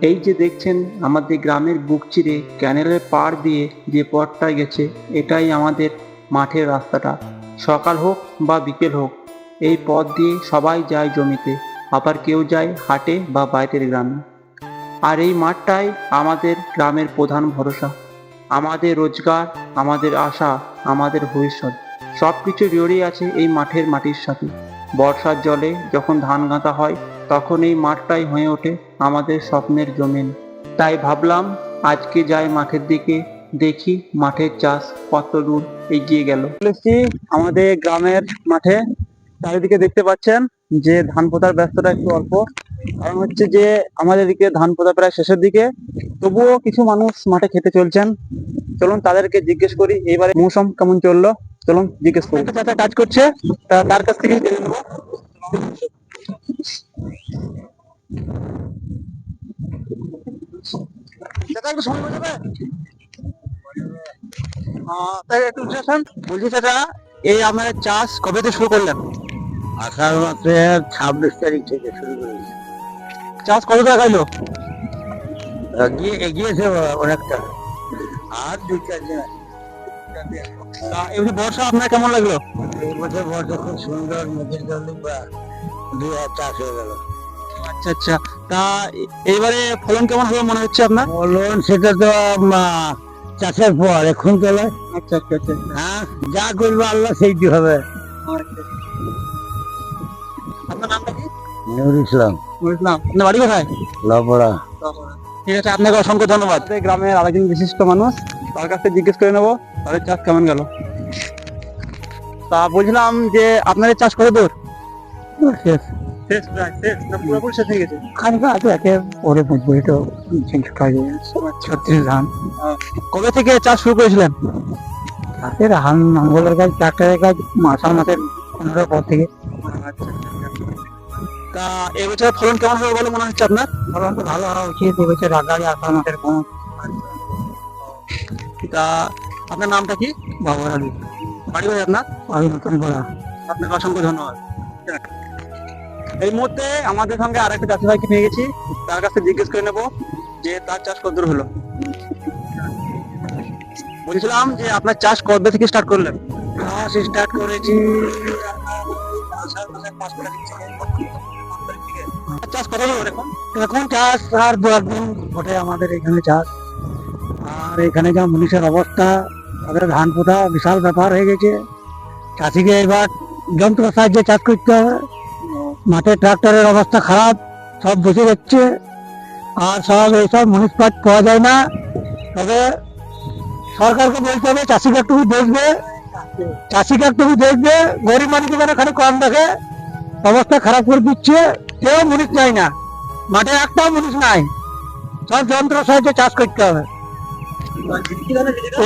এই যে দেখছেন, আমাদের গ্রামের বুক চিরে ক্যানেলের পাড় দিয়ে যে পথটা গেছে, এটাই আমাদের মাঠের রাস্তাটা। সকাল হোক বা বিকেল হোক, এই পথ দিয়ে সবাই যায় জমিতে, আবার কেউ যায় হাটে বা বাইরের গ্রামে। আর এই মাঠটাই আমাদের গ্রামের প্রধান ভরসা। আমাদের রোজগার, আমাদের আশা, আমাদের ভবিষ্যৎ সব কিছু জড়িয়ে আছে এই মাঠের মাটির সাথে। বর্ষার জলে যখন ধান গাঁথা হয় তখন এই মাঠটাই হয়ে ওঠে আমাদের স্বপ্নের জমিন। তাই ভাবলাম আজকে যাই মাঠের দিকে দেখি মাঠের চাষ কত দূর এগিয়ে গেল। আমাদের গ্রামের মাঠে। চারিদিকে দেখতে পাচ্ছেন যে ধান পোতার ব্যস্ততা একটু অল্প। কারণ হচ্ছে যে আমাদের দিকে ধান পোতা প্রায় শেষের দিকে। তবুও কিছু মানুষ মাঠে খেতে চলছেন। চলুন তাদেরকে জিজ্ঞেস করি এবারে মৌসুম কেমন চলল? চলুন জিজ্ঞেস করি। চাচা কাজ করছে তার কাছ থেকে জেনে নেব? চাচা একটু সময় যাবে? তাই একটু উঠে বলছি চাচা এই আমাদের চাষ কবে থেকে শুরু করলেন? আষাঢ় মাসের ছাব্বিশ তারিখ থেকে শুরু করেছি। চাষ কত টাকা খাইলো এগিয়ে এগিয়েছে অনেকটা। আর দুই চার দিন আছে। এমনি বর্ষা আপনার কেমন লাগল? বর্ষা খুব সুন্দর মেঘের জলে দুই হাজার চাষ হয়ে গেল। আচ্ছা আচ্ছা। তা এইবারে ফলন কেমন হবে মনে হচ্ছে আপনার? ফলন সেটা তো চাষের পর এখন চলে আচ্ছা আচ্ছা আচ্ছা হ্যাঁ যা করবে আল্লাহ সেইটি হবে। আপনার নামটা কি? নুর ইসলাম। বুঝলাম আপনার বাড়ি কোথায়? ঠিক আছে আপনাকে অসংখ্য ধন্যবাদ। গ্রামের আরেকজন বিশিষ্ট মানুষ তার কাছ থেকে জিজ্ঞেস করে নেব তাদের চাষ কেমন গেল। তা বলছিলাম যে আপনাদের চাষ কত দূর শেষ। শেষ প্রায় শেষ না পুরোপুরি শেষ হয়ে গেছে? খানিকা আছে একে পরে বুঝব এটা ছত্রিশ ধান। কবে থেকে চাষ শুরু করেছিলেন? চাষের হাল নাঙ্গলের কাজ ট্রাক্টরের কাজ মাসার মাসের পনেরো পর থেকে। তা এবছর ফলন কেমন হবে বলে মনে হচ্ছে আপনার? ফলন তো ভালো হওয়া উচিত এবছর আগামী আষাঢ় মাসের কোনো তা আপনার নামটা কি? বাবার আলী বাড়ি আপনার? আমি নতুন করা আপনাকে অসংখ্য ধন্যবাদ। এই মুহূর্তে আমাদের সঙ্গে আরেকটা চাষি ভাইকে নিয়ে গেছি। তার কাছে জিজ্ঞেস করে নেব যে তার চাষ কত দূর হলো। বলছিলাম যে আপনার চাষ কবে থেকে স্টার্ট করলেন? চাষ স্টার্ট করেছি। চাষ কত হলো এখন? এখন চাষ আর দু একদিন ঘটে আমাদের এখানে চাষ। আর এখানে যা মানুষের অবস্থা তাদের ধান পোতা বিশাল ব্যাপার হয়ে গেছে। চাষিকে এবার যন্ত্র সাহায্যে চাষ করতে হবে। মাঠে ট্রাক্টরের অবস্থা খারাপ, সব বসে যাচ্ছে। আর সব এইসব মুনিসপাত পাওয়া যায় না। তবে সরকারকে বলতে হবে, চাষিকে একটু দেখবে। চাষিকে একটু দেখবে, গরিব মানুষকে যেন খালি কম দেখে। অবস্থা খারাপ করে দিচ্ছে, কেউ মুনিশ চাই না। মাঠে একটাও মুনিশ নাই। সব যন্ত্র সাহায্যে চাষ করতে হবে।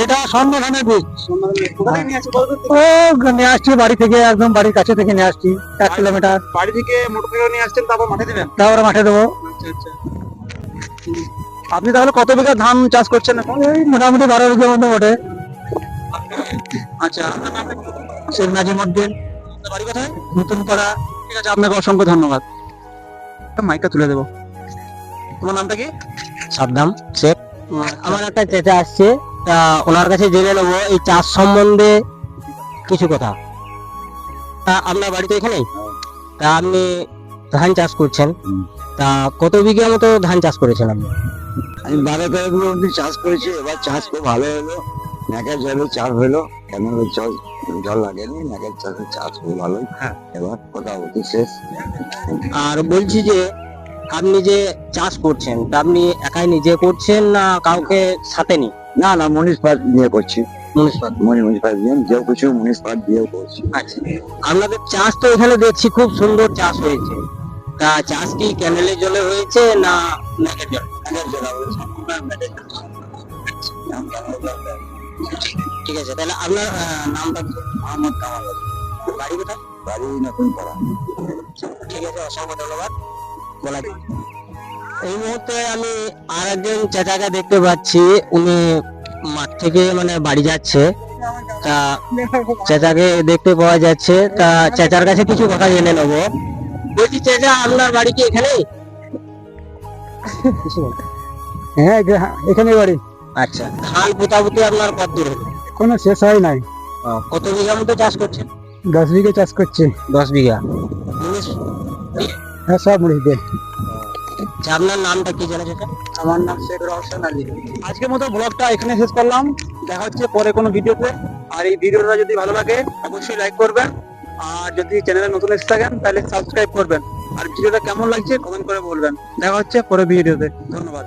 এটা বীজ? ও নিয়ে আসছি বাড়ি থেকে একদম বাড়ির কাছে থেকে নিয়ে আসছি এক কিলোমিটার। বাড়ি থেকে মোটরসাইকেল নিয়ে আসছেন তারপর মাঠে দিবেন? তারপরে মাঠে দেবো। আচ্ছা আচ্ছা। আপনি তাহলে কত বিঘা ধান চাষ করছেন এখন? মোটামুটি বারো বিঘের মতো ওঠে আচ্ছা শেখ বাড়ি কোথায়? নতুন করা ঠিক আছে আপনাকে অসংখ্য ধন্যবাদ। মাইকটা তুলে দেবো। তোমার নামটা কি? সাবধান শেখ। আমার আমার একটা চেঁচা আসছে তা ওনার কাছে জেনে নেব এই চাষ সম্বন্ধে কিছু কথা। তা আপনার বাড়িতে এখানেই? তা আপনি ধান চাষ করছেন। তা কত বিঘা মতো ধান চাষ করেছেন আপনি? আমি বারো কিলো অব্দি চাষ করেছি এবার চাষ খুব ভালো হলো। ন্যাকের জলে চাষ হলো কেন জল জল লাগেনি ন্যাকের চাষে চাষ খুব ভালো হ্যাঁ। এবার মোটামুটি শেষ। আর বলছি যে আপনি যে চাষ করছেন তা আপনি একাই নিজে করছেন না কাউকে সাথে নি না না করছি। মনি দিয়ে যেও কিছু মুনিসপাত দিয়েও করছি। আচ্ছা। আপনাদের চাষ তো এখানে দেখছি খুব সুন্দর চাষ হয়েছে। তা চাষ কি ক্যানেলের জলে হয়েছে না ন্যাকের জলে? ন্যাকের জল হয়েছে। ঠিক আছে তাহলে আপনার নামটা কি? মোহাম্মদ কামাল। বাড়ি কোথায়? বাড়ি নতুন করা ঠিক আছে অসংখ্য ধন্যবাদ। বলা। এই মুহূর্তে আমি আর একজন চাচাকে দেখতে পাচ্ছি উনি মাঠ থেকে মানে বাড়ি যাচ্ছে। তা চাচাকে দেখতে পাওয়া যাচ্ছে। তা চাচার কাছে কিছু কথা জেনে নেব। বলছি চাচা আপনার বাড়ি কি এখানেই? হ্যাঁ এখানে বাড়ি। আচ্ছা ধান পোতাপুতি আপনার কত দূর কোনো শেষ হয় নাই। কত বিঘা মতো চাষ করছেন? দশ বিঘে চাষ করছে। দশ বিঘা। হ্যাঁ সব দিয়ে আচ্ছা, আপনার নামটা কি জানা যেটা আমার নাম শেখ রহসান আলী। আজকের মতো ব্লগটা এখানে শেষ করলাম। দেখা হচ্ছে পরে কোনো ভিডিওতে। আর এই ভিডিওটা যদি ভালো লাগে অবশ্যই লাইক করবেন। আর যদি চ্যানেলে নতুন এসে থাকেন তাহলে সাবস্ক্রাইব করবেন। আর ভিডিওটা কেমন লাগছে কমেন্ট করে বলবেন। দেখা হচ্ছে পরে ভিডিওতে। ধন্যবাদ।